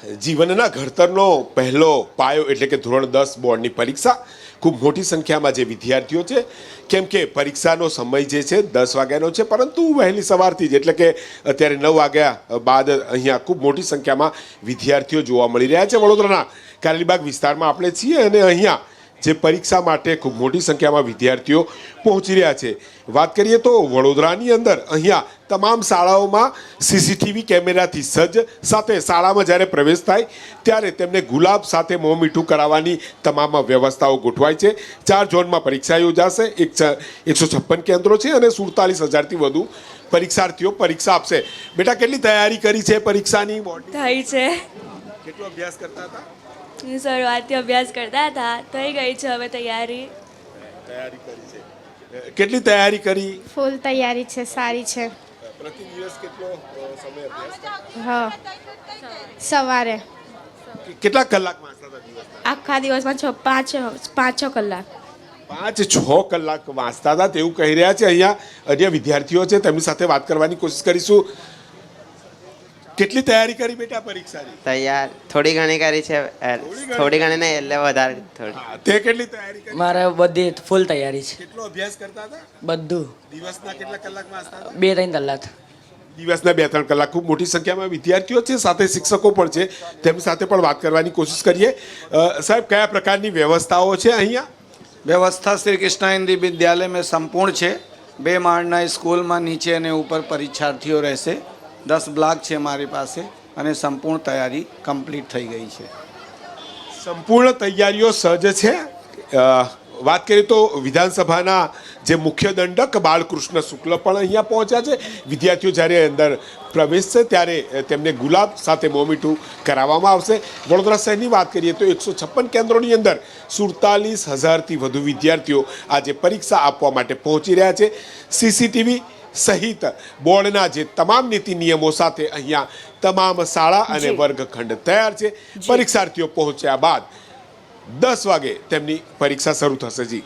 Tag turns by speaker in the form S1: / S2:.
S1: જીવનના ઘડતરનો પહેલો પાયો એટલે કે ધોરણ દસ બોર્ડની પરીક્ષા. ખૂબ મોટી સંખ્યામાં જે વિદ્યાર્થીઓ છે, કેમ કે પરીક્ષાનો સમય જે છે દસ વાગ્યાનો છે, પરંતુ વહેલી સવારથી જ, એટલે કે અત્યારે નવ વાગ્યા બાદ અહીંયા ખૂબ મોટી સંખ્યામાં વિદ્યાર્થીઓ જોવા મળી રહ્યા છે. વડોદરાના કારેલીબાગ વિસ્તારમાં આપણે છીએ અને અહીંયા જે પરીક્ષા માટે ખૂબ મોટી સંખ્યામાં વિદ્યાર્થીઓ પહોંચી રહ્યા છે. વાત કરીએ તો વડોદરાની અંદર અહીંયા તમામ શાળાઓમાં સીસીટીવી કેમેરાથી સજ્જ સાથે શાળામાં જ્યારે પ્રવેશ થાય ત્યારે તેમને ગુલાબ સાથે મોં મીઠું કરાવવાની તમામ વ્યવસ્થાઓ ગોઠવાય છે. ચાર ઝોનમાં પરીક્ષા યોજાશે એક એકસો છપ્પન કેન્દ્રો છે અને સુડતાલીસ હજારથી વધુ પરીક્ષાર્થીઓ પરીક્ષા આપશે. બેટા કેટલી તૈયારી કરી છે પરીક્ષાની?
S2: થાય છે.
S1: કેટલો અભ્યાસ કરતા હતા?
S2: શરૂઆતથી અભ્યાસ કરતા હતા થઈ ગઈ છે હવે તૈયારી.
S1: તૈયારી કરી છે. કેટલી તૈયારી કરી?
S3: ફૂલ તૈયારી છે સારી છે.
S1: પ્રતિ દિવસ કેટલો સમય અભ્યાસ
S3: હા સવારે.
S1: કેટલા કલાક વાંચતા હતા
S2: આખા દિવસમાં છ પાંચ પાંચ છ કલાક.
S1: પાંચ છ કલાક વાંચતા હતા તેવું કહી રહ્યા છે. અહીંયા અન્ય વિદ્યાર્થીઓ છે તેમની સાથે વાત કરવાની કોશિશ કરીશું. કેટલી તૈયારી કરી બેટા પરીક્ષાની?
S4: તૈયાર. થોડી ઘણી કરી છે. થોડી ઘણી નહીં એટલે વધારે થોડી.
S1: તે કેટલી તૈયારી કરી?
S5: મારે બધી ફૂલ તૈયારી છે.
S1: કેટલો અભ્યાસ કરતા હતા?
S5: બધું.
S1: દિવસના કેટલા કલાક વાંચતા
S5: બે ત્રણ કલાક.
S1: દિવસના બે ત્રણ કલાક. ખૂબ મોટી સંખ્યામાં વિદ્યાર્થીઓ છે સાથે શિક્ષકો પણ છે. તેમની સાથે પણ વાત કરવાની કોશિશ કરીએ. સાહેબ કયા પ્રકારની વ્યવસ્થાઓ છે અહીંયા?
S6: વ્યવસ્થા શ્રી કૃષ્ણ હિન્દી વિદ્યાલય મેં સંપૂર્ણ છે. બે માળના સ્કૂલમાં નીચે અને ઉપર પરીક્ષાર્થીઓ રહેશે. દસ બ્લાક છે મારી પાસે અને સંપૂર્ણ તૈયારી કમ્પ્લીટ થઈ ગઈ છે.
S1: સંપૂર્ણ તૈયારીઓ સજ્જ છે. વાત કરીએ તો વિધાનસભાના જે મુખ્ય દંડક બાળકૃષ્ણ શુક્લ પણ અહીંયા પહોંચ્યા છે. વિદ્યાર્થીઓ જ્યારે અંદર પ્રવેશશે ત્યારે તેમને ગુલાબ સાથે મોમીઠું કરાવવામાં આવશે. વડોદરા શહેરની વાત કરીએ તો એકસો છપ્પન કેન્દ્રોની અંદર સુડતાલીસ હજારથી વધુ વિદ્યાર્થીઓ આજે પરીક્ષા આપવા માટે પહોંચી રહ્યા છે. સીસીટીવી સહિત બોર્ડના જે તમામ નીતિ નિયમો સાથે અહીંયા તમામ શાળા અને વર્ગખંડ તૈયાર છે. પરીક્ષાર્થીઓ પહોંચ્યા બાદ દસ વાગે તેમની પરીક્ષા શરૂ થશે. જી.